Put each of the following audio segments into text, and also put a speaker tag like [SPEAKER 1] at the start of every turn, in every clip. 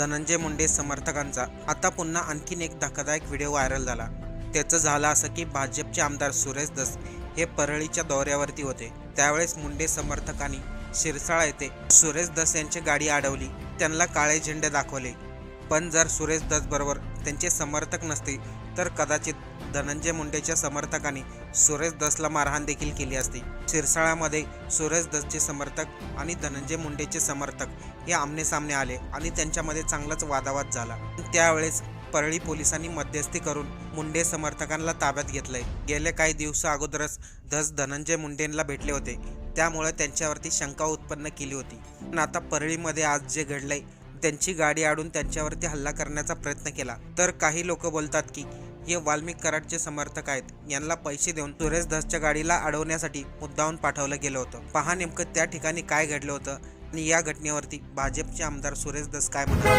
[SPEAKER 1] धनंजय मुंडे समर्थकांचा. आता पुन्हा आणखीन एक धक्कादायक व्हिडिओ व्हायरल झाला. त्याचं झालं असं की भाजपचे आमदार सुरेश दस हे परळीच्या दौऱ्यावरती होते. त्यावेळेस मुंडे समर्थकांनी शिरसाळा येथे सुरेश दस यांची गाडी अडवली. त्यांना काळे झेंडे दाखवले. पण जर सुरेश दस बरोबर त्यांचे समर्थक नसते तर कदाचित धनंजय मुंडेच्या समर्थकांनी सुरेश दसला मारहाण देखील केली असती. शिरसाळामध्ये सुरेश दसचे समर्थक आणि धनंजय मुंडेचे समर्थक हे आमनेसामने आले आणि त्यांच्यामध्ये चांगलाच वादावाद झाला. त्यावेळेस परळी पोलिसांनी मध्यस्थी करून मुंडे समर्थकांना ताब्यात घेतलंय. गेल्या काही दिवसा अगोदरच धस धनंजय मुंडेंना भेटले होते. त्यामुळे त्यांच्यावरती शंका उत्पन्न केली होती. पण आता परळीमध्ये आज जे घडलंय त्यांची गाडी आडून त्यांच्यावरती हल्ला करण्याचा प्रयत्न केला. तर काही लोक बोलतात की हे वाल्मिक कराडचे समर्थक आहेत. यांना पैसे देऊन सुरेश धसच्या गाडीला अडवण्यासाठी मुद्दाहून पाठवलं गेलं होतं. पहा नेमकं त्या ठिकाणी काय घडलं होतं आणि या घटनेवरती भाजपचे आमदार सुरेश धस काय म्हणाले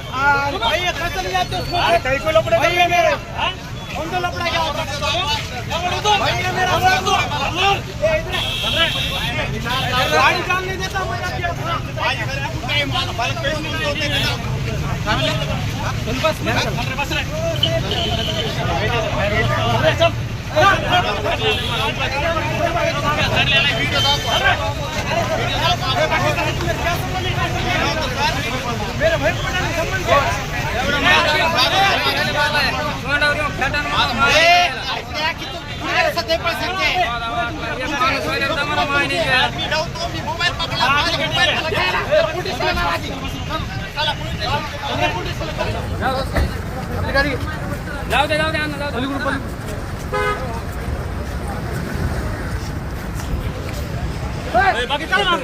[SPEAKER 2] आल्या तू मत आल्या तू लपड़ा क्या होता मेरे भाई को पता नहीं संबंध
[SPEAKER 3] जाऊ दे जाऊ दे अण्णा जाऊ दे.
[SPEAKER 2] बाकी चल ना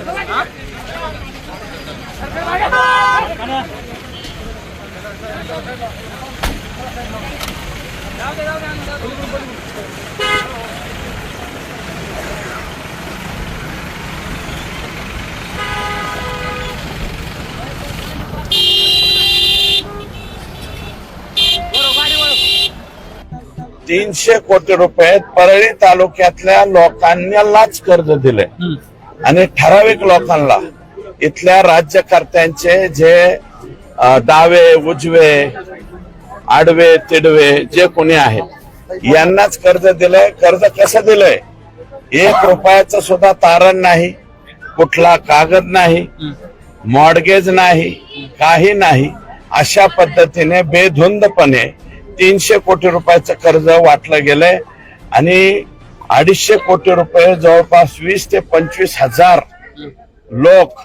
[SPEAKER 3] जाऊ दे जाऊ दे अण्णा जाऊ दे
[SPEAKER 4] तीनशे कोटी रुपये परळी तालुक्यातल्या लोकांनाच कर्ज दिले. आणि ठराविक लोकांना इथल्या राज्यकर्त्यांचे जे डावे उजवे आडवे तिडवे जे कोणी आहेत यांनाच कर्ज दिलंय कर्ज कसं दिलंय एक रुपयाचं सुद्धा तारण नाही कुठला कागद नाही मॉडगेज नाही काही नाही अशा पद्धतीने बेधुंदपणे तीनशे कोटी रुपयाचं कर्ज वाटलं गेलंय आणि अडीचशे कोटी रुपये जवळपास वीस ते पंचवीस हजार लोक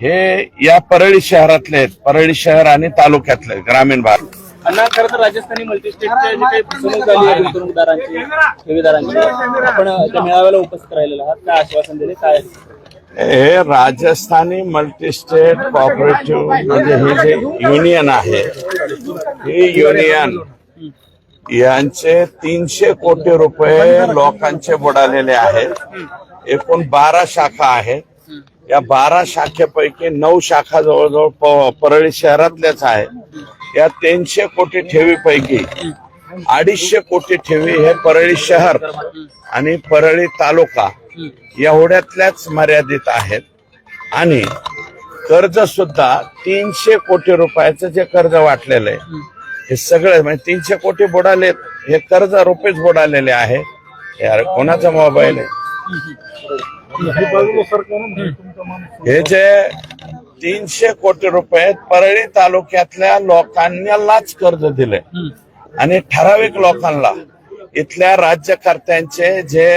[SPEAKER 4] हे या परळी शहरातले आहेत. परळी शहर आणि तालुक्यातले ग्रामीण भाग.
[SPEAKER 5] खरं तर राजस्थानी मल्टीस्टेटचे जे काही फसवणूक झाली आहे गुंतवणूकदारांची ठेवीदारांची आपण त्या मेळाव्याला उपस्थित राहिलेला आहात. काय आश्वासन दिले काय
[SPEAKER 4] हे राजस्थानी मल्टीस्टेट कॉपरेटिव्ह म्हणजे हे जे युनियन आहे हे युनियन यांचे तीनशे कोटी रुपये लोकांचे बुडालेले आहेत. एकूण बारा शाखा आहेत. या बारा शाखेपैकी नऊ शाखा जवळजवळ प- परळी शहरातल्याच आहेत. या तीनशे कोटी ठेवीपैकी अडीचशे कोटी ठेवी हे परळी शहर आणि परळी तालुका. एवढ्यातल्याच मर्यादित आहेत. आणि कर्ज सुद्धा तीनशे कोटी रुपयाचं जे कर्ज वाटलेलं आहे हे सगळं म्हणजे तीनशे कोटी बुडालेत हे कर्ज रुपयेच बुडालेले आहे. यार कोणाचा मोबाईल आहे? हे जे तीनशे कोटी रुपये परळी तालुक्यातल्या लोकांनाच कर्ज दिले आणि ठराविक लोकांना इथल्या राज्यकर्त्यांचे जे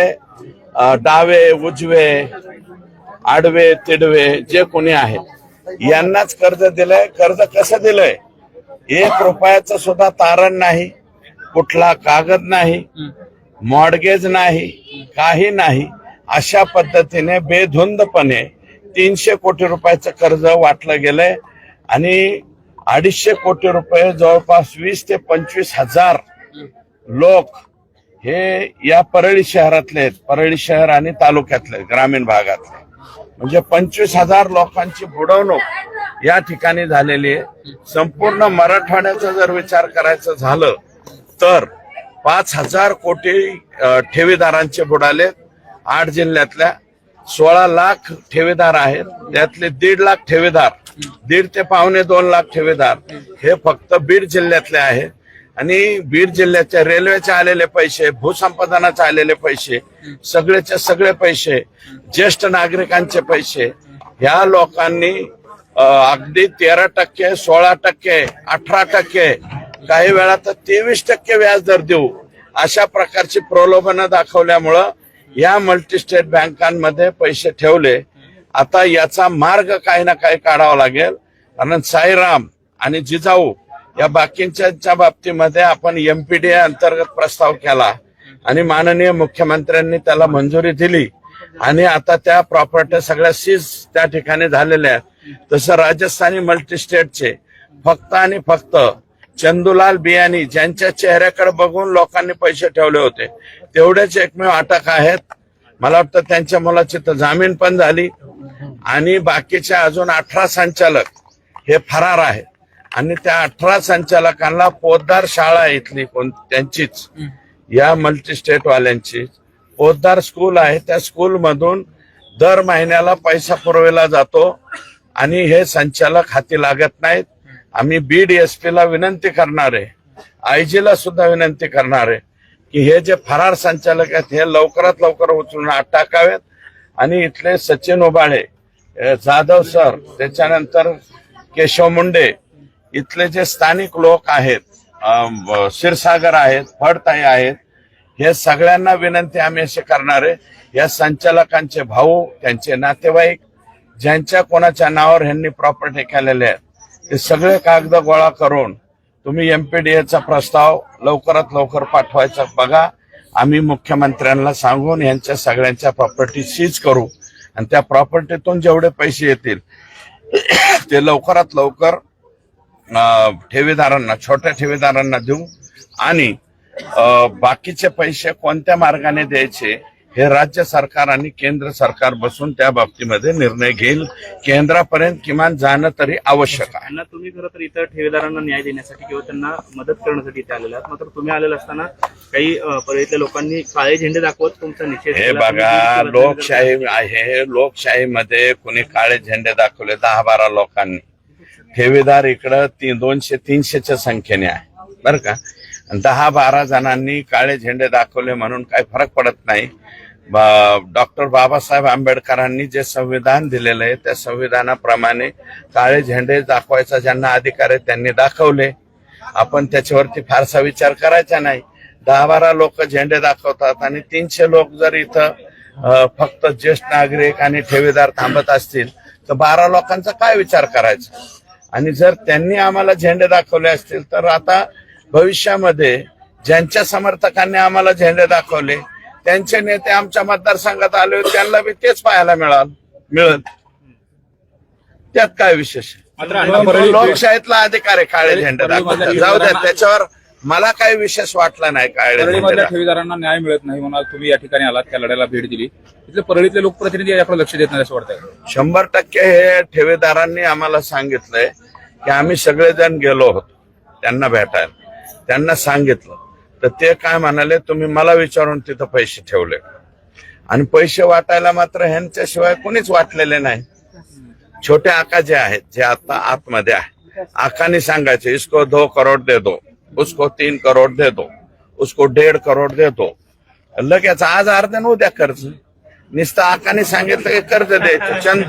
[SPEAKER 4] डावे उजवे आडवे तिडवे जे कोणी आहेत यांनाच कर्ज दिलंय. कर्ज कसं दिलंय? एक रुपयाचं सुद्धा तारण नाही कुठला कागद नाही मॉडगेज नाही काही नाही. अशा पद्धतीने बेधुंदपणे तीनशे कोटी रुपयाचं कर्ज वाटलं गेलंय आणि अडीचशे कोटी रुपये जवळपास वीस ते पंचवीस हजार लोक हे या परळी शहरातले आहेत. परळी शहर आणि तालुक्यातले ग्रामीण भागातले. म्हणजे पंचवीस हजार लोकांची बुडवणूक या ठिकाणी झालेली आहे. संपूर्ण मराठवाड्याचा जर विचार करायचं झालं तर पाच हजार कोटी ठेवीदारांचे बुडाले आठ जिल्ह्यातल्या सोळा लाख ठेवीदार आहेत. त्यातले दीड लाख ठेवीदार दीड ते पावणे दोन लाख ठेवीदार हे फक्त बीड जिल्ह्यातले आहेत. आणि बीड जिल्ह्याच्या रेल्वेचे आलेले पैसे भूसंपादनाचे आलेले पैसे सगळेचे सगळे पैसे ज्येष्ठ नागरिकांचे पैसे ह्या लोकांनी अगदी तेरा टक्के सोळा टक्के अठरा टक्के काही वेळा तर तेवीस टक्के व्याज दर देऊ अशा प्रकारची प्रलोभनं दाखवल्यामुळं या मल्टी स्टेट बँकांमध्ये पैसे ठेवले. आता याचा मार्ग काही ना काही काढावा लागेल. कारण साईराम आणि जिजाऊ या बाकींच्या बाबतीमध्ये आपण एमपीडीए अंतर्गत प्रस्ताव केला आणि माननीय मुख्यमंत्र्यांनी त्याला मंजुरी दिली. आणि आता त्या प्रॉपर्टी सगळ्या सीज त्या ठिकाणी झालेल्या आहेत. तसं राजस्थानी मल्टीस्टेटचे फक्त आणि फक्त चंदुलाल बियानी ज्यांच्या चेहऱ्याकडे बघून लोकांनी पैसे ठेवले होते तेवढेच एकमेव अटक आहेत. मला वाटतं त्यांच्या मुलाची तर जामीन पण झाली. आणि बाकीचे अजून अठरा संचालक हे फरार आहेत. आणि त्या अठरा संचालकांना पोद्दार शाळा इथली कोण त्यांचीच. या मल्टीस्टेट वाल्यांची पोद्दार स्कूल आहे त्या स्कूल मधून दर महिन्याला पैसा पुरवला जातो आणि हे संचालक हाती लागत नाहीत. आम्ही बीड एस ला विनंती करणार आहे. आयजीला सुद्धा विनंती करणार आहे की हे जे फरार संचालक आहेत हे लवकरात लवकर उचलून आत टाकावेत आणि इथले सचिन उबाळे जाधव सर त्याच्यानंतर केशव मुंडे इथले जे स्थानिक लोक आहेत अम, क्षीरसागर आहेत फडताई आहेत हे सगळ्यांना विनंती आम्ही असे करणार आहे. या संचालकांचे भाऊ त्यांचे नातेवाईक ज्यांच्या कोणाच्या नावावर ह्यांनी प्रॉपर्टी केलेल्या आहेत ते सगळे कागद गोळा करून तुम्ही एमपीडीएचा प्रस्ताव लवकरात लवकर पाठवायचा बघा. आम्ही मुख्यमंत्र्यांना सांगून यांच्या सगळ्यांच्या प्रॉपर्टी सीज करू. आणि त्या प्रॉपर्टीतून जेवढे पैसे येतील ते लवकरात लवकर ठेवीदारांना छोट्या ठेवीदारांना देऊ आणि बाकीचे पैसे कोणत्या मार्गाने द्यायचे हे राज्य सरकार आणि केंद्र सरकार बसून त्या बाबतीमध्ये निर्णय घेईल. केंद्रापर्यंत किमान जाणं तरी आवश्यक आहे.
[SPEAKER 5] त्यांना तुम्ही खरं तर इतर ठेवीदारांना न्याय देण्यासाठी किंवा त्यांना मदत करण्यासाठी इथे आलेला आहात. मात्र तुम्ही आलेला असताना काही परळीतल्या लोकांनी काळे झेंडे दाखवत तुमचा निषेध
[SPEAKER 4] हे बघा लोकशाही आहे. लोकशाहीमध्ये कुणी काळे झेंडे दाखवले? दहा बारा लोकांनी. ठेवीदार इकडं ती दोनशे तीनशेच्या संख्येने आहे. बरं का? दहा बारा जणांनी काळे झेंडे दाखवले म्हणून काही फरक पडत नाही. डॉक्टर बाबासाहेब आंबेडकरांनी जे संविधान दिलेलं आहे त्या संविधानाप्रमाणे काळे झेंडे दाखवायचा ज्यांना अधिकार आहे त्यांनी दाखवले. आपण त्याच्यावरती फारसा विचार करायचा नाही. दहा बारा लोक झेंडे दाखवतात आणि तीनशे लोक जर इथं फक्त ज्येष्ठ नागरिक आणि ठेवीदार थांबत असतील तर बारा लोकांचा काय विचार करायचा? आणि जर त्यांनी आम्हाला झेंडे दाखवले असतील तर आता भविष्यामध्ये ज्यांच्या समर्थकांनी आम्हाला झेंडे दाखवले त्यांचे नेते आमच्या मतदारसंघात आले होते, त्यांना बी तेच पाहायला मिळाल मिळत त्यात काय विशेष? लोकशाहीतला अधिकार आहे काळे झेंडे दाखवता जाऊ द्या त्याच्यावर मला काही विशेष वाटला नाही काळे.
[SPEAKER 3] ठेवीदारांना न्याय मिळत नाही म्हणून आज तुम्ही या ठिकाणी आलात त्या लढ्याला भेट दिली. तिथले परळीतले लोकप्रतिनिधी याकडे लक्ष देत नाही असं वाटतंय.
[SPEAKER 4] शंभर टक्के हे ठेवीदारांनी आम्हाला सांगितलंय. की आम्ही सगळेजण गेलो होतो. त्यांना भेटायला. त्यांना सांगितलं. तर ते काय म्हणाले तुम्ही मला विचारून तिथं पैसे ठेवले. आणि पैसे वाटायला मात्र ह्यांच्याशिवाय कोणीच वाटलेले नाही. छोटे आका जे आहेत जे आता आतमध्ये आहे आकाने सांगायचे इसको दो करोड दे दो उसको तीन करोड दे दो उसको डेढ़ करोड दे दो. लगेच आज अर्धे उद्या कर्ज. नुसतं आकाने सांगितलं की कर्ज द्यायचं. चंद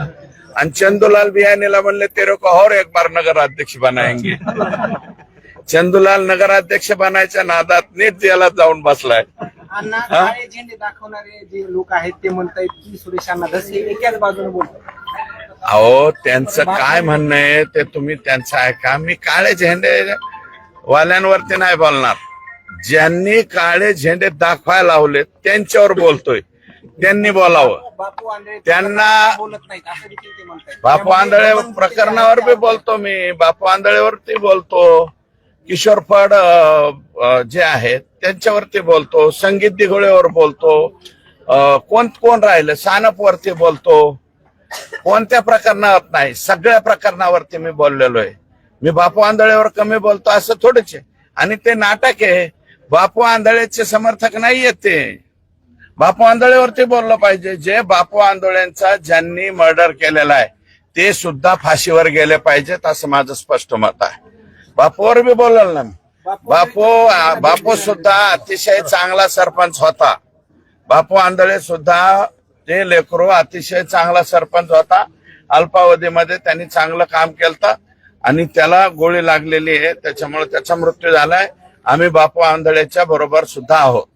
[SPEAKER 4] चंदूलाल बियानीला म्हणले तेरे को और एक बार नगर अध्यक्ष बनाएंगे चंदुलाल नगराध्यक्ष बनायच्या नादात नीट याला जाऊन बसलाय.
[SPEAKER 6] अण्णा काळे झेंडे दाखवणारे जे लोक आहेत ते म्हणतायत की सुरेश अण्णा धसे एकाच बाजूने बोलतात.
[SPEAKER 4] अहो त्यांचं काय म्हणणं आहे ते तुम्ही त्यांचं ऐका. मी काळे झेंडे वाल्यांवरती नाही बोलणार. ज्यांनी काळे झेंडे दाखवायला लावले त्यांच्यावर बोलतोय. त्यांनी बोलावं.
[SPEAKER 6] बापू आंधळे
[SPEAKER 4] त्यांना- बापू आंधळे प्रकरणावर बी बोलतो मी. बापू आंधळेवरती बोलतो. किशोर फड जे आहेत त्यांच्यावरती बोलतो. संगीत दिघोळेवर बोलतो. कोण कोण राहिलं? सानप वरती बोलतो. कोणत्या प्रकरणावर नाही? सगळ्या प्रकरणावरती मी बोललेलो आहे. मी बापू आंधळेवर कमी बोलतो असं थोडंच आहे. आणि ते नाटक आहे. बापू आंधळेचे समर्थक नाहीयेत ते. बापू आंधळेवरती बोललं पाहिजे. जे बापू आंधळेंचा ज्यांनी मर्डर केलेला आहे ते सुद्धा फाशीवर गेले पाहिजेत असं माझं स्पष्ट मत आहे. बापूवर बी बोलल ना मी. बापू बापू सुद्धा अतिशय चांगला सरपंच होता. बापू आंधळे सुद्धा ते लेकरू अतिशय चांगला सरपंच होता. अल्पावधीमध्ये त्यांनी चांगलं काम केलं आणि त्याला गोळी लागलेली आहे. त्याच्यामुळे त्याचा मृत्यू झालाय. आम्ही बापू आंधळेच्या बरोबर सुद्धा आहोत.